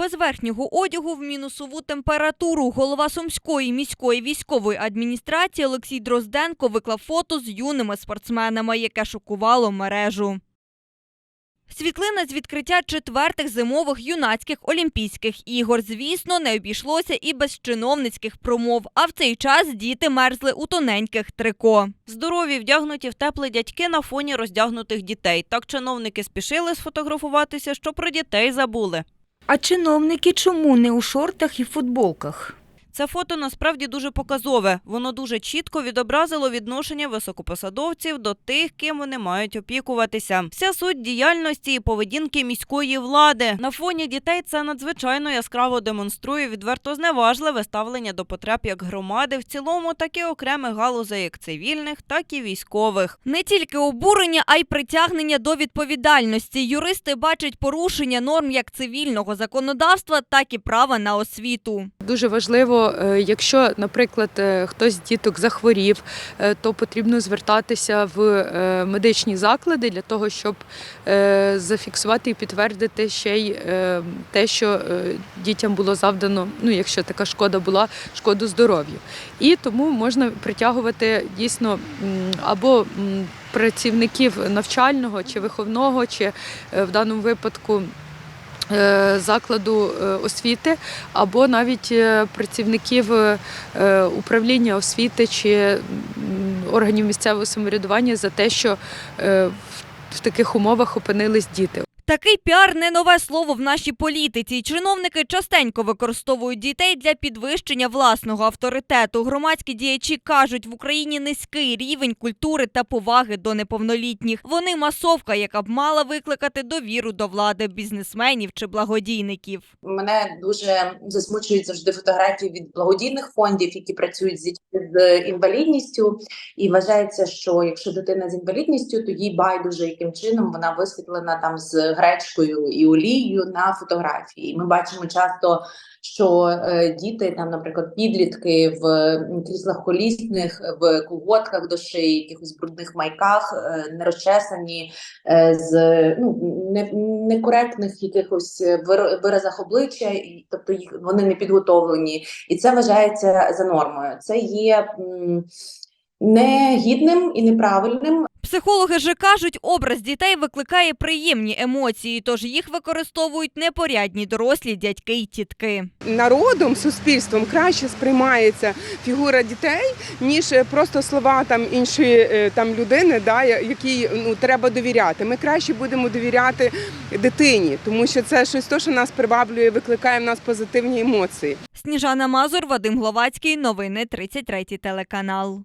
без верхнього одягу в мінусову температуру. Голова Сумської міської військової адміністрації Олексій Дрозденко виклав фото з юними спортсменами, яке шокувало мережу. Світлина з відкриття четвертих зимових юнацьких олімпійських ігор. Звісно, не обійшлося і без чиновницьких промов. А в цей час діти мерзли у тоненьких трико. Здорові вдягнуті в теплі дядьки на фоні роздягнутих дітей. Так чиновники спішили сфотографуватися, що про дітей забули. А чиновники чому не у шортах і футболках? Це фото насправді дуже показове. Воно дуже чітко відобразило відношення високопосадовців до тих, ким вони мають опікуватися. Вся суть діяльності і поведінки міської влади на фоні дітей це надзвичайно яскраво демонструє відверто зневажливе ставлення до потреб як громади в цілому, так і окремих галузей, як цивільних, так і військових. Не тільки обурення, а й притягнення до відповідальності. Юристи бачать порушення норм як цивільного законодавства, так і права на освіту. Дуже важливо, е, якщо, наприклад, е, хтось з діток захворів, е, то потрібно звертатися в медичні заклади для того, щоб зафіксувати і підтвердити ще й те, що дітям було завдано, ну якщо така шкода була, шкоду здоров'ю. І тому можна притягувати дійсно або працівників навчального чи виховного, чи в даному випадку закладу е, освіти, або навіть е, працівників е, управління освіти чи органів місцевого самоврядування за те, що е, в таких умовах опинились діти. Такий піар не нове слово в нашій політиці. Чиновники частенько використовують дітей для підвищення власного авторитету. Громадські діячі кажуть, в Україні низький рівень культури та поваги до неповнолітніх. Вони масовка, яка б мала викликати довіру до влади бізнесменів чи благодійників. Мене дуже засмучують завжди фотографії від благодійних фондів, які працюють з дітьми з інвалідністю. І вважається, що якщо дитина з інвалідністю, то їй байдуже яким чином вона висвітлена там з гречкою і олією на фотографії. І Ми бачимо часто, що е, діти, там, наприклад, підлітки в кріслах колісних, в колготках до шиї, якихось брудних майках, е, нерозчесані, е, з ну не, некоректних якихось вир- виразах обличчя, і тобто їх вони не підготовлені, і це вважається за нормою. Це є негідним і неправильним. Психологи же кажуть, образ дітей викликає приємні емоції, тож їх використовують непорядні дорослі дядьки й тітки. народом, суспільством краще сприймається фігура дітей, ніж е, просто слова там іншої е, там людини, да, якій ну треба довіряти. Ми краще будемо довіряти дитині, тому що це щось то, що нас приваблює, викликає в нас позитивні емоції. Сніжана Мазур, Вадим Гловацький. Новини 33 телеканал.